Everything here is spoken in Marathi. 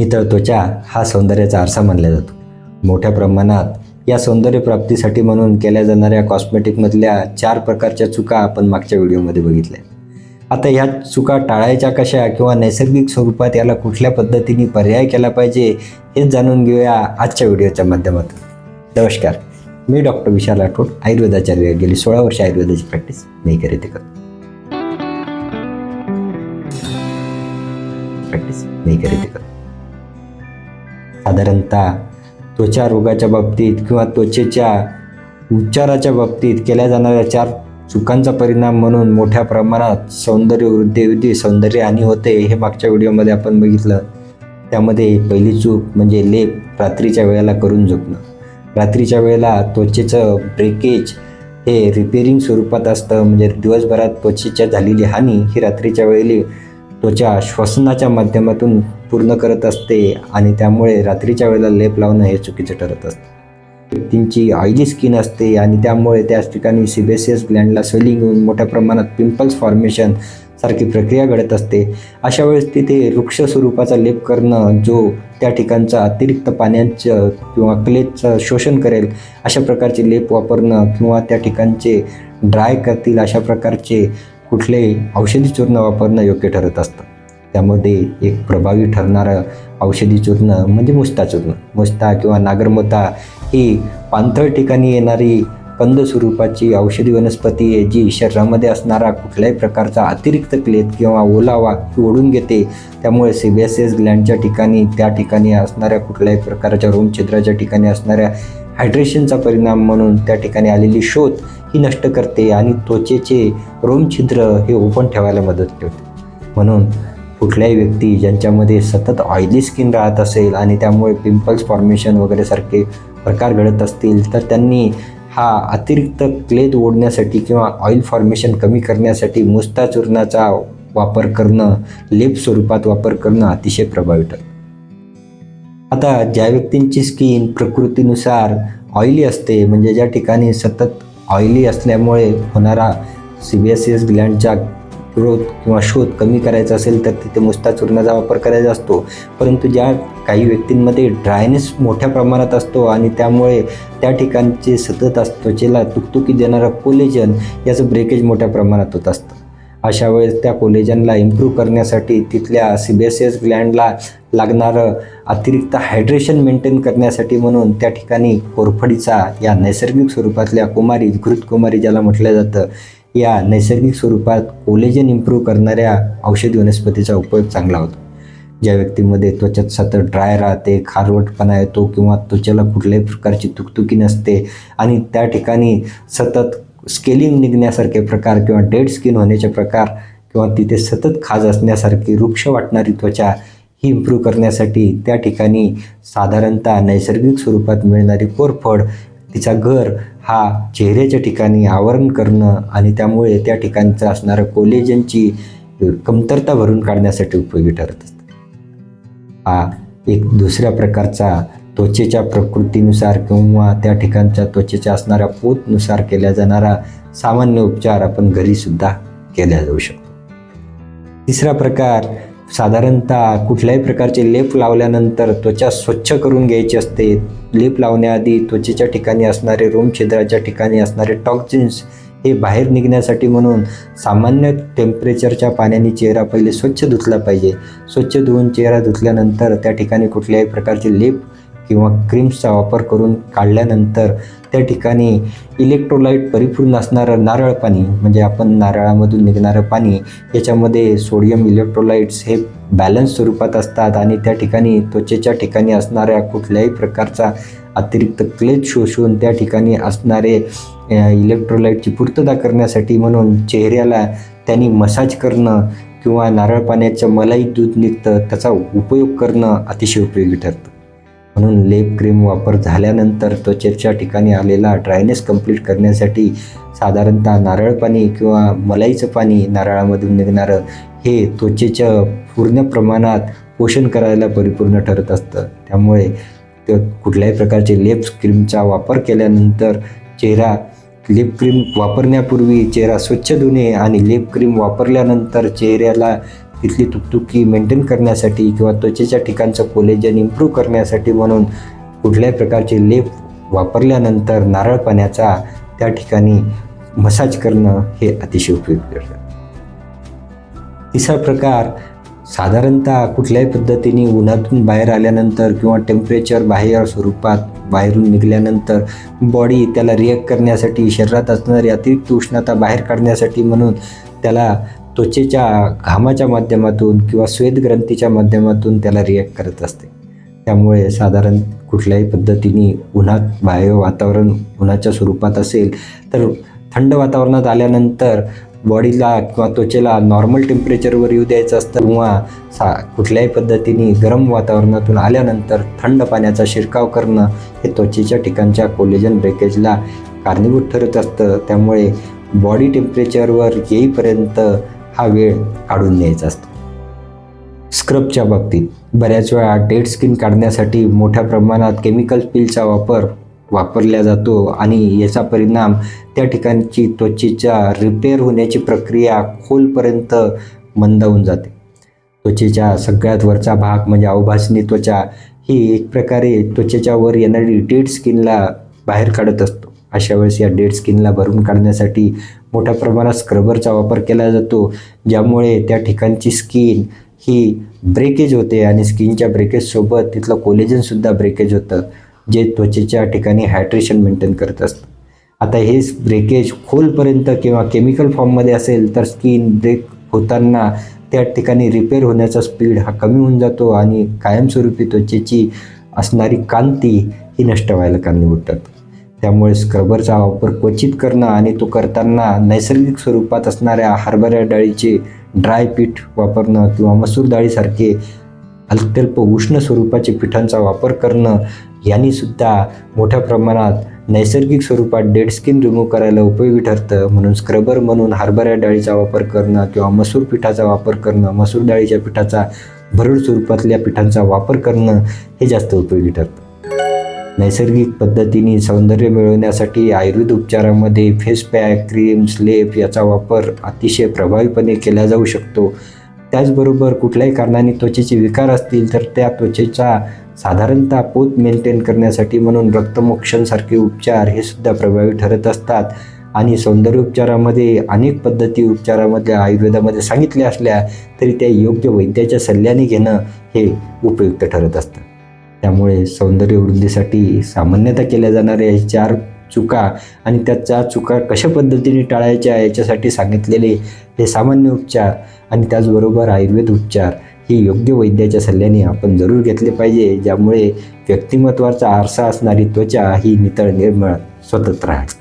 नितळ त्वचा हा सौंदर्याचा आरसा मानला जातो. मोठ्या प्रमाणात या सौंदर्य प्राप्तीसाठी म्हणून केल्या जाणाऱ्या कॉस्मेटिकमधल्या चार प्रकारच्या चुका आपण मागच्या व्हिडिओमध्ये बघितल्या. आता ह्या चुका टाळायच्या कशा किंवा नैसर्गिक स्वरूपात याला कुठल्या पद्धतीने पर्याय केला पाहिजे हेच जाणून घेऊया आजच्या व्हिडिओच्या माध्यमातून. नमस्कार मी डॉक्टर विशाल राठोड आयुर्वेदाचार्य गेली सोळा वर्ष आयुर्वेदाची प्रॅक्टिस मी करीत करतो प्रॅक्टिस मी करीत साधारणतः त्वचा रोगाच्या बाबतीत किंवा त्वचेच्या उपचाराच्या बाबतीत केल्या जाणाऱ्या चार चुकांचा परिणाम म्हणून मोठ्या प्रमाणात सौंदर्य वृद्धी सौंदर्य हानी होते हे मागच्या व्हिडिओमध्ये आपण बघितलं. त्यामध्ये पहिली चूक म्हणजे लेप रात्रीच्या वेळेला करून झोपणं. रात्रीच्या वेळेला त्वचेचं ब्रेकेज हे रिपेरिंग स्वरूपात असतं म्हणजे दिवसभरात त्वचेच्या झालेली हानी ही रात्रीच्या वेळेला त्वचा श्वसनाच्या माध्यमातून पूर्ण करत असते आणि त्यामुळे रात्रीच्या वेळेला लेप लावणं हे चुकीचं ठरत असतं. व्यक्तींची ऑइली स्किन असते आणि त्यामुळे त्याच ठिकाणी सिबेसियस ग्लँडला स्वेलिंग होऊन मोठ्या प्रमाणात पिंपल्स फॉर्मेशन सारखी प्रक्रिया घडत असते. अशा वेळेस तिथे वृक्ष स्वरूपाचा लेप करणं जो त्या ठिकाणचा अतिरिक्त पाण्याचं किंवा क्लेचं शोषण करेल अशा प्रकारचे लेप वापरणं किंवा त्या ठिकाणचे ड्राय करतील अशा प्रकारचे कुठलेही औषधी चूर्ण वापरणं योग्य ठरत असतं. त्यामध्ये एक प्रभावी ठरणारं औषधी चूर्ण म्हणजे मुस्ता चूर्ण. मुस्ता किंवा नागरमोता ही पाणथळ ठिकाणी येणारी कंद स्वरूपाची औषधी वनस्पती आहे जी शरीरामध्ये असणारा कुठल्याही प्रकारचा अतिरिक्त क्लेत किंवा ओलावा ओढून घेते. त्यामुळे सिबेसियस ग्लँडच्या ठिकाणी त्या ठिकाणी असणाऱ्या कुठल्याही प्रकारच्या रोम छिद्राच्या ठिकाणी असणाऱ्या हायड्रेशनचा परिणाम म्हणून त्या ठिकाणी आलेली शोध ही नष्ट करते आणि त्वचेचे रोमछिद्र हे ओपन ठेवायला मदत करते. म्हणून कुठल्याही व्यक्ती ज्यांच्यामध्ये सतत ऑइली स्किन राहत असेल आणि त्यामुळे पिंपल्स फॉर्मेशन वगैरे सारखे प्रकार घडत असतील तर त्यांनी हा अतिरिक्त क्लेद ओढण्यासाठी किंवा ऑइल फॉर्मेशन कमी करण्यासाठी मुस्ता चूर्णाचा वापर करणं लेप स्वरूपात वापर करणं अतिशय प्रभावी ठरतं. आता ज्या व्यक्तींची स्किन प्रकृतीनुसार ऑइली असते म्हणजे ज्या ठिकाणी सतत ऑइली असल्यामुळे होणारा सी बी एस एस ग्लँडचा ग्रोथ किंवा शोध कमी करायचा असेल तर तिथे मुस्ता चूर्णाचा वापर करायचा असतो. परंतु ज्या काही व्यक्तींमध्ये ड्रायनेस मोठ्या प्रमाणात असतो आणि त्यामुळे त्या ठिकाणचे सतत असतो त्वचेला तुकतुकी देणारं कोलेजन याचं ब्रेकेज मोठ्या प्रमाणात होत असतं. अशा वेळेस त्या कोलेजनला इम्प्रूव्ह करण्यासाठी तिथल्या सी बी एस एस ग्लँडला लागणारं अतिरिक्त हायड्रेशन मेंटेन करण्यासाठी म्हणून त्या ठिकाणी कोरफडीचा या नैसर्गिक स्वरूपातल्या कुमारी घृत कुमारी ज्याला म्हटलं जातं या नैसर्गिक स्वरूपात कोलेजन इम्प्रूव्ह करणाऱ्या औषधी वनस्पतीचा उपयोग चांगला होतो. ज्या व्यक्तीमध्ये त्वचा सतत ड्राय राहते खारवटपणा येतो किंवा त्वचेला कुठल्याही प्रकारची तुकतुकी नसते आणि त्या ठिकाणी सतत स्केलिंग निघण्यासारखे प्रकार किंवा डेड स्किन होण्याचे प्रकार किंवा तिथे सतत खाज असण्यासारखी वृक्ष वाटणारी त्वचा ही इम्प्रूव्ह करण्यासाठी त्या ठिकाणी साधारणतः नैसर्गिक स्वरूपात मिळणारी कोरफड तिचा घर हा चेहऱ्याच्या ठिकाणी आवरण करणं आणि त्यामुळे त्या ठिकाणचं असणारं कोलेजनची कमतरता भरून काढण्यासाठी उपयोगी ठरत असते. हा एक दुसऱ्या प्रकारचा त्वचेच्या प्रकृतीनुसार किंवा त्या ठिकाणच्या त्वचेच्या असणाऱ्या पोतनुसार केल्या जाणारा सामान्य उपचार आपण घरीसुद्धा केला जाऊ शकतो. तिसरा प्रकार साधारणतः कुठल्याही प्रकारचे लेप लावल्यानंतर त्वचा स्वच्छ करून घ्यायची असते. लेप लावण्याआधी त्वचेच्या ठिकाणी असणारे रोम छिद्राच्या ठिकाणी असणारे टॉक्सिन्स हे बाहेर निघण्यासाठी म्हणून सामान्य टेम्परेचरच्या पाण्याने चेहरा पहिले स्वच्छ धुतला पाहिजे. स्वच्छ धुवून चेहरा धुतल्यानंतर त्या ठिकाणी कुठल्याही प्रकारचे लेप किंवा क्रीम्सचा वापर करून काढल्यानंतर त्या ठिकाणी इलेक्ट्रोलाईट परिपूर्ण असणारं नारळ पाणी म्हणजे आपण नारळामधून निघणारं पाणी याच्यामध्ये सोडियम इलेक्ट्रोलाइट्स हे बॅलन्स स्वरूपात असतात आणि त्या ठिकाणी त्वचेच्या ठिकाणी असणाऱ्या कुठल्याही प्रकारचा अतिरिक्त क्लेज शोषून त्या ठिकाणी असणारे इलेक्ट्रोलाईटची पूर्तता करण्यासाठी म्हणून चेहऱ्याला त्यांनी मसाज करणं किंवा नारळ पाण्याचं मलाई दूध निघतं त्याचा उपयोग करणं अतिशय उपयोगी ठरतं. म्हणून लेप क्रीम वापर झाल्यानंतर त्वचेच्या ठिकाणी आलेला ड्रायनेस कंप्लीट करण्यासाठी साधारणतः नारळ पाणी किंवा मलाईचं पाणी नारळामधून निघणारं हे त्वचेच्या पूर्ण प्रमाणात पोषण करायला परिपूर्ण ठरत असतं. त्यामुळे ते कुठल्याही प्रकारचे लेप क्रीमचा वापर केल्यानंतर चेहरा लिप क्रीम वापरण्यापूर्वी चेहरा स्वच्छ धुणे आणि लिप क्रीम वापरल्यानंतर चेहऱ्याला तिथली तुकतुकी मेंटेन करण्यासाठी किंवा त्वचेच्या ठिकाणचं कोलेजन इम्प्रूव्ह करण्यासाठी म्हणून कुठल्याही प्रकारचे लेप वापरल्यानंतर नारळ पाण्याचा त्या ठिकाणी मसाज करणं हे अतिशय उपयुक्त ठरतं. तिसरा प्रकार साधारणतः कुठल्याही पद्धतीने उन्हातून बाहेर आल्यानंतर किंवा टेम्परेचर बाहेर स्वरूपात बाहेरून निघाल्यानंतर बॉडी त्याला रिॲक्ट करण्यासाठी शरीरात असणारी अतिरिक्त उष्णता बाहेर काढण्यासाठी म्हणून त्याला त्वचेच्या घामाच्या माध्यमातून किंवा स्वेदग्रंथीच्या माध्यमातून त्याला रिॲक्ट करत असते. त्यामुळे साधारण कुठल्याही पद्धतीने उन्हात बाह्य वातावरण उन्हाच्या स्वरूपात असेल तर थंड वातावरणात आल्यानंतर बॉडीला किंवा त्वचेला नॉर्मल टेम्परेचरवर येऊ द्यायचं असतं किंवा सा कुठल्याही पद्धतीने गरम वातावरणातून आल्यानंतर थंड पाण्याचा शिरकाव करणं हे त्वचेच्या ठिकाणच्या कोलेजन ब्रेकेजला कारणीभूत ठरत असतं. त्यामुळे बॉडी टेम्परेचरवर येईपर्यंत हा वेळ काढून न्यायचा असतो. स्क्रबच्या बाबतीत बऱ्याच वेळा डेड स्किन काढण्यासाठी मोठ्या प्रमाणात केमिकल पिलचा वापर वापरला जातो आणि याचा परिणाम त्या ठिकाणची त्वचेच्या रिपेअर होण्याची प्रक्रिया खोलपर्यंत मंदावून जाते. त्वचेच्या सगळ्यात वरचा भाग म्हणजे अवभासनी त्वचा ही एक प्रकारे त्वचेच्या वर येणारी डेड स्किनला बाहेर काढत असतो. अशा वेळेस या डेड स्किनला भरून काढण्यासाठी मोठ्या प्रमाणात स्क्रबरचा वापर केला जातो. ज्यामुळे त्या ठिकाणची स्किन ही ब्रेकेज होते आणि स्किनच्या ब्रेकेजसोबत तिथलं कोलेजनसुद्धा ब्रेकेज होतं जे त्वचेच्या ठिकाणी हायड्रेशन मेंटेन करत असतं. आता हे ब्रेकेज खोलपर्यंत किंवा केमिकल फॉर्ममध्ये असेल तर स्किन ब्रेक होताना त्या ठिकाणी रिपेअर होण्याचा स्पीड हा कमी होऊन जातो आणि कायमस्वरूपी त्वचेची असणारी कांती ही नष्ट व्हायला कारणीभूत ठरतो. त्यामुळे स्क्रबरचा वापर क्वचित करणं आणि तो करताना नैसर्गिक स्वरूपात असणाऱ्या हरभऱ्या डाळीचे ड्राय पीठ वापरणं किंवा मसूर डाळीसारखे अत्यल्प उष्ण स्वरूपाचे पिठांचा वापर करणं यांनी सुद्धा मोठ्या प्रमाणात नैसर्गिक स्वरूपात डेड स्किन रिमूव्ह करायला उपयोगी ठरतं. म्हणून स्क्रबर म्हणून हरभऱ्या डाळीचा वापर करणं किंवा मसूर पिठाचा वापर करणं मसूर डाळीच्या पिठाचा भरड स्वरूपातल्या पिठांचा वापर करणं हे जास्त उपयोगी ठरतं. नैसर्गिक पद्धतीने सौंदर्य मिळवण्यासाठी आयुर्वेद उपचारामध्ये फेस पॅक क्रीम स्लेप याचा वापर अतिशय प्रभावीपणे केला जाऊ शकतो. त्याचबरोबर कुठल्याही कारणाने त्वचेचे विकार असतील तर त्या त्वचेचा साधारणतः पोत मेंटेन करण्यासाठी म्हणून रक्तमोक्षणसारखे उपचार हे सुद्धा प्रभावी ठरत असतात. आणि सौंदर्य उपचारामध्ये अनेक पद्धती उपचारामध्ये आयुर्वेदामध्ये सांगितल्या असल्या तरी त्या योग्य वैद्याच्या सल्ल्याने घेणं हे उपयुक्त ठरत असतं. त्यामुळे सौंदर्य वृद्धीसाठी सामान्यतः केल्या जाणाऱ्या चार चुका आणि त्या चार चुका कशा पद्धतीने टाळायच्या याच्यासाठी सांगितलेले हे सामान्य उपचार आणि त्याचबरोबर आयुर्वेद उपचार हे योग्य वैद्याच्या सल्ल्याने आपण जरूर घेतले पाहिजे ज्यामुळे व्यक्तिमत्वाचा आरसा असणारी त्वचा ही नितळ निर्मळ स्वतंत्र राहते